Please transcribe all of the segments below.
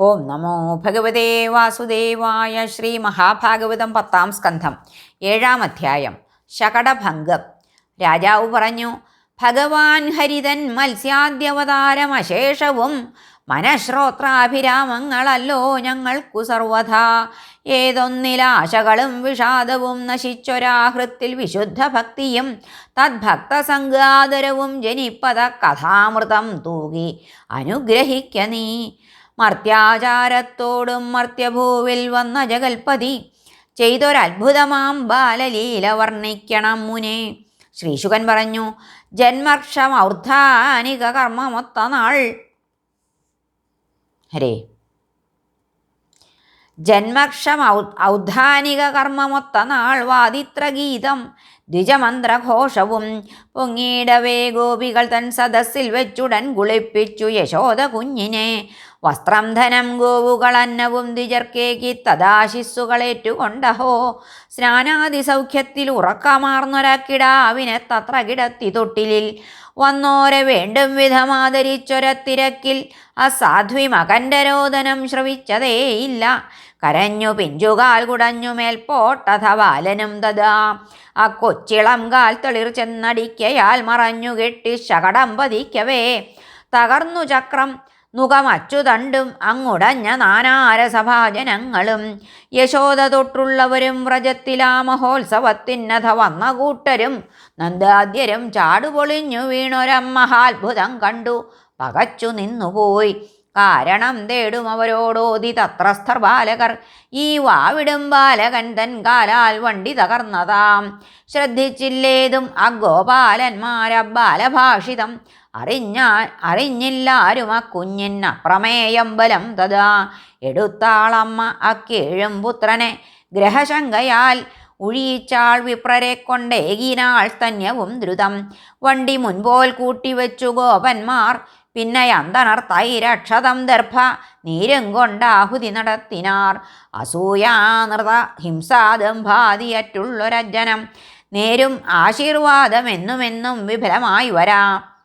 ഓം നമോ ഭഗവതേ വാസുദേവായ ശ്രീ മഹാഭാഗവതം പത്താം സ്കന്ധം ഏഴാം അധ്യായം ശകടഭംഗം. രാജാവ് പറഞ്ഞു ഭഗവാൻ ഹരിതൻ മത്സ്യാദ്യവതാരമശേഷവും മനഃശ്രോത്രാഭിരാമങ്ങളല്ലോ ഞങ്ങൾക്കു സർവഥാ. ഏതൊന്നിലാശകളും വിഷാദവും നശിച്ചൊരാഹൃത്തിൽ വിശുദ്ധ ഭക്തിയും തദ്ഭക്തസംഗാദരവും ജനിപ്പത കഥാമൃതം തൂകി. അനുഗ്രഹിക്ക നീ. മർത്യാചാരത്തോടും മർത്യഭൂവിൽ വന്ന ജഗൽപതി ചെയ്തൊരത്ഭുതമാം ബാലലീല വർണിക്കണം മുനെ. ശ്രീശുകൻ പറഞ്ഞു ജന്മർഷമൗർധാനിക കർമ്മമൊത്ത നാൾ. ഹരേ. ജന്മക്ഷം ഔദ്ധാനിക കർമ്മമൊത്ത നാൾ വാദിത്രഗീതം ദ്വിജമന്ത്രഘോഷവും പൊങ്ങിയിടവേ ഗോപികൾ തൻ സദസ്സിൽ വെച്ചുടൻ കുളിപ്പിച്ചു യശോദ കുഞ്ഞിനെ. വസ്ത്രം ധനം ഗോവുകളന്നവും ദ്വിജർക്കേക്ക് തദാശിസ്സുകളേറ്റുകൊണ്ടഹോ സ്നാനാദി സൗഖ്യത്തിൽ ഉറക്കമാർന്നൊരക്കിടാവിനെ തത്ര കിടത്തി തൊട്ടിലിൽ. വന്നോരെ വേണ്ടും വിധമാദരിച്ചൊരത്തിരക്കിൽ അസാധ്വി മകന്റെ രോദനം ശ്രവിച്ചതേയില്ല കരഞ്ഞു പിഞ്ചുകാൽ കുടഞ്ഞു മേൽപോട്ടഥ ബാലനും തഥാ. ആ കൊച്ചിളം കാൽ തെളിർ ചെന്നടിക്കയാൽ മറഞ്ഞു കെട്ടി ശകടം പതിക്കവേ. തകർന്നു ചക്രം നുകമച്ചുതണ്ടും അങ്ങുടഞ്ഞ നാനാരസഭാജനങ്ങളും. യശോദ തൊട്ടുള്ളവരും വ്രജത്തിലാ മഹോത്സവത്തിന്നഥ വന്ന കൂട്ടരും നന്ദാദ്യരും ചാടുപൊളിഞ്ഞു വീണൊരമ്മഹാത്ഭുതം കണ്ടു. പകച്ചു നിന്നുപോയി. കാരണം തേടും അവരോടോതി തത്രസ്ഥർ ബാലകർ. ഈ വാവിടും ബാലകൻ തൻ കാലാൽ വണ്ടി തകർന്നതാം. ശ്രദ്ധിച്ചില്ലേതും അഗോപാലന്മാരബ്ബാലഭാഷിതം അറിഞ്ഞാ അറിഞ്ഞില്ലാരും ആ കുഞ്ഞിനപ്രമേയം ബലം തഥാ എടുത്താളമ്മ അക്കേഴും പുത്രനെ ഗ്രഹശങ്കയാൽ ഉഴിയിച്ചാൾ വിപ്രരെ കൊണ്ടേകിനാൾ തന്യവും ദ്രുതം. വണ്ടി മുൻപോൽ കൂട്ടിവെച്ചു ഗോപന്മാർ പിന്നെ അന്തണർ രക്ഷതം ദർഭ നീരും കൊണ്ടാഹുതി നടത്തിനാർ. അസൂയാനൃത ഹിംസാദംഭാതിയറ്റുള്ളൊരജ്ജനം നേരും ആശീർവാദമെന്നുമെന്നും വിഫലമായി വരാം.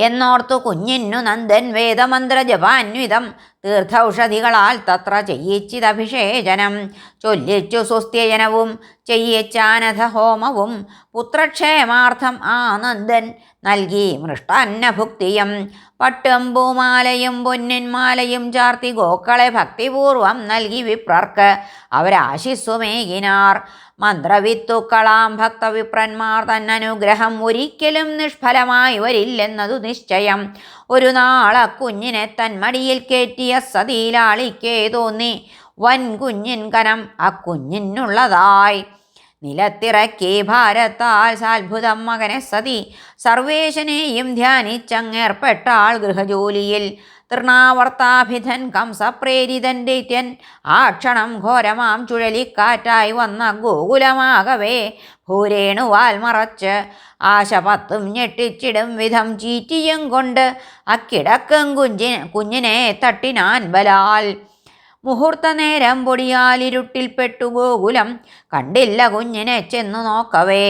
എന്നോർത്തു കുഞ്ഞിന്നു നന്ദൻ വേദമന്ത്ര ജപാന്വിതം തീർത്ഥൌഷധികളാൽ തത്ര ചെയ്യിച്ചിതഭിഷേചനം. ചൊല്ലിച്ചു സുസ്ഥ്യജനവും ചെയ്യിച്ചാനഥ ഹോമവും പുത്രക്ഷേമാർത്ഥം ആ നന്ദൻ നൽകി മൃഷ്ടാന്നഭുക്തിയും. പട്ടും പൂമാലയും പൊന്നിന്മാലയും ചാർത്തി ഗോക്കളെ ഭക്തിപൂർവം നൽകി വിപ്രർക്ക് അവരാശിസ്സുമേകിനാർ മന്ത്രവിത്തുക്കളാം ഭക്തവിപ്രന്മാർ തന്നനുഗ്രഹം ഒരിക്കലും നിഷ്ഫലമായി വരില്ലെന്നതു നിശ്ചയം. ഒരു നാളെ കുഞ്ഞിനെ തന്മടിയിൽ കയറ്റിയ സതീലാളിക്കേ തോന്നി. വൻ കുഞ്ഞിൻ കനം ആ കുഞ്ഞിനുള്ളതായി. നിലത്തിറക്കി ഭാരത്താൽ സാത്ഭുതം മകനെ സതി. സർവേശനെയും ധ്യാനിച്ചങ്ങേർപ്പെട്ടാൾ ഗൃഹജോലിയിൽ. തൃണാവർത്താഭിധൻ കംസപ്രേരിതൻ ദൈത്യൻ ആ ക്ഷണം ഘോരമാം ചുഴലിക്കാറ്റായി വന്ന ഗോകുലമാകവേ. ഭൂരേണുവാൽ മറച്ച് ആശപത്തും ഞെട്ടിച്ചിടും വിധം ചീറ്റിയും കൊണ്ട് അക്കിടക്കും കുഞ്ചി കുഞ്ഞിനെ തട്ടിനാൻ ബലാൽ. മുഹൂർത്തനേരം പൊടിയാലിരുട്ടിൽപ്പെട്ടു ഗോകുലം കണ്ടില്ല കുഞ്ഞിനെ ചെന്നു നോക്കവേ.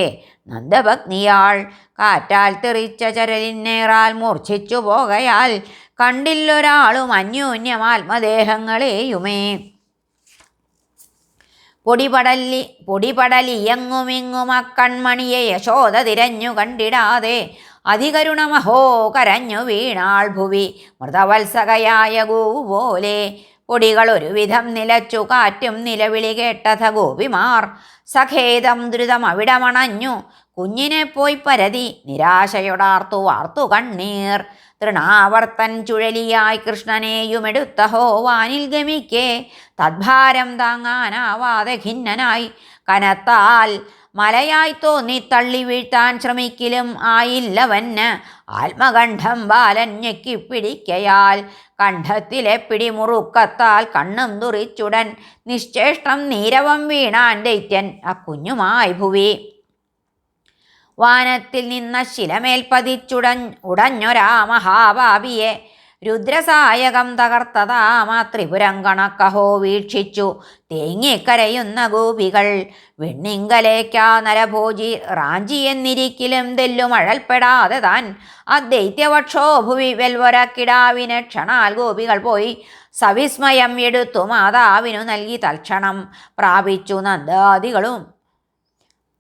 നന്ദഭഗ്നിയാൾ കാറ്റാൽ തെറിച്ച ചരലിന്നേറാൽ മൂർച്ഛിച്ചു പോകയാൽ കണ്ടില്ലൊരാളും അന്യോന്യം ആത്മദേഹങ്ങളെയുമേ പൊടിപടലി പൊടിപടലിയങ്ങുമിങ്ങും അക്കൺമണിയെ യശോദ തിരഞ്ഞു കണ്ടിടാതെ അതികരുണമഹോ കരഞ്ഞു വീണാൾ ഭുവി. മൃതവത്സകയായ ഗോവു പോലെ പൊടികൾ ഒരുവിധം നിലച്ചു കാറ്റും നിലവിളി കേട്ടഥ ഗോപിമാർ സഖേദം ദ്രുതം അവിടമണഞ്ഞു കുഞ്ഞിനെ പോയി പരതി നിരാശയുടാർത്തു വാർത്തു കണ്ണീർ. തൃണാവർത്തൻ ചുഴലിയായി കൃഷ്ണനെയുമെടുത്ത ഹോവാനിൽ ഗമിക്കേ. തദ്ഭാരം താങ്ങാനാവാതെ ഖിന്നനായി കനത്താൽ മലയായി തോന്നി തള്ളി വീഴ്ത്താൻ ശ്രമിക്കലും ആയില്ലവന്. ആത്മകണ്ഠം ബാലൻ ഞെക്കിപ്പിടിക്കയാൽ കണ്ഠത്തിലെ പിടിമുറുക്കത്താൽ കണ്ണും തുറിച്ചുടൻ നിശ്ചേഷ്ടം നീരവം വീണാൻ ദൈത്യൻ അക്കുഞ്ഞുമായി ഭുവി. വാനത്തിൽ നിന്ന ശിലമേൽ പതിച്ചുടൻ ഉടഞ്ഞൊരാ മഹാഭാവിയെ രുദ്രസായകം തകർത്തതാ മാത്രിപുരം കണക്കഹോ വീക്ഷിച്ചു. തേങ്ങിക്കരയുന്ന ഗോപികൾ വെണ്ണിങ്കലേക്കാ നരഭോജി റാഞ്ചി എന്നിരിക്കലും തെല്ലും അഴൽപ്പെടാതെ താൻ അദ്വൈത്യവക്ഷോ ഭുവി വെൽവരക്കിടാവിനെ ക്ഷണാൽ ഗോപികൾ പോയി സവിസ്മയം എടുത്തു മാതാവിനു നൽകി തൽക്ഷണം പ്രാപിച്ചു നന്ദാദികളും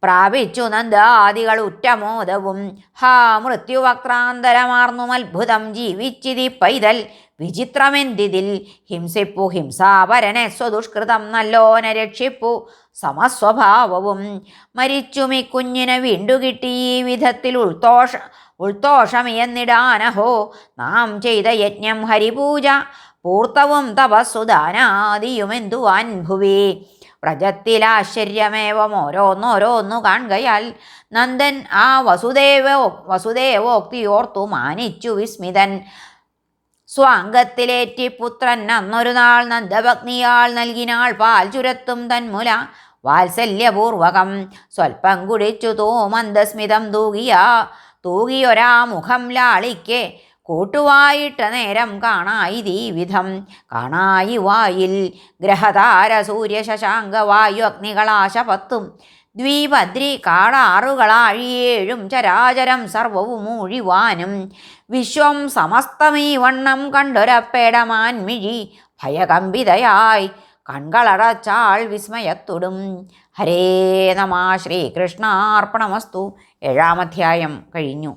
പ്രാപിച്ചു നന്ദാദികൾ ഉറ്റമോദവും ഹാ മൃത്യുവക്രാന്തരമാർന്നു അത്ഭുതം ജീവിച്ചിതി പൈതൽ വിചിത്രമെന്തിതിൽ. ഹിംസിപ്പു ഹിംസാപരനെ സ്വദുഷ്കൃതം നല്ലോന രക്ഷിപ്പു സമസ്വഭാവവും. മരിച്ചുമി കുഞ്ഞിനെ വീണ്ടു കിട്ടി ഈ വിധത്തിൽ ഉൾത്തോഷ ഉൾത്തോഷമിയെന്നിടാനഹോ. നാം ചെയ്ത യജ്ഞം ഹരിപൂജ പൂർത്തവും തപസ്സുദാനാദിയുമെന്തുവാൻ ഭുവി വ്രജത്തിലാശ്ചര്യമേവം ഓരോന്നോരോന്നു കാണുകയാൽ നന്ദൻ ആ വസുദേവോ വസുദേവോക്തിയോർത്തു മാനിച്ചു വിസ്മിതൻ. സ്വാംഗത്തിലേറ്റി പുത്രൻ അന്നൊരു നാൾ നന്ദഭഗ്നിയാൾ നൽകിനാൾ പാൽ ചുരത്തും തന്മുല വാത്സല്യപൂർവകം. സ്വൽപ്പം കുടിച്ചു തൂമന്ദസ്മിതം തൂകിയ തൂകിയൊരാ മുഖം ലാളിക്കെ കൂട്ടുവായിട്ട നേരം കാണായി ദീവിധം കാണായി വായിൽ ഗ്രഹതാര സൂര്യ ശശാങ്ക വായു അഗ്നികളാശ പത്തും. ദ്വീപദ്രി കാടാറുകളാഴിയേഴും ചരാചരം സർവവും മൂഴിവാനും വിശ്വം സമസ്തമീ വണ്ണം കണ്ടൊരപ്പേടമാൻമിഴി ഭയകമ്പിതയായി കൺകളടച്ചാൾ വിസ്മയത്തൊടും. ഹരേ നമ ശ്രീകൃഷ്ണാർപ്പണമസ്തു. ഏഴാമധ്യായം കഴിഞ്ഞു.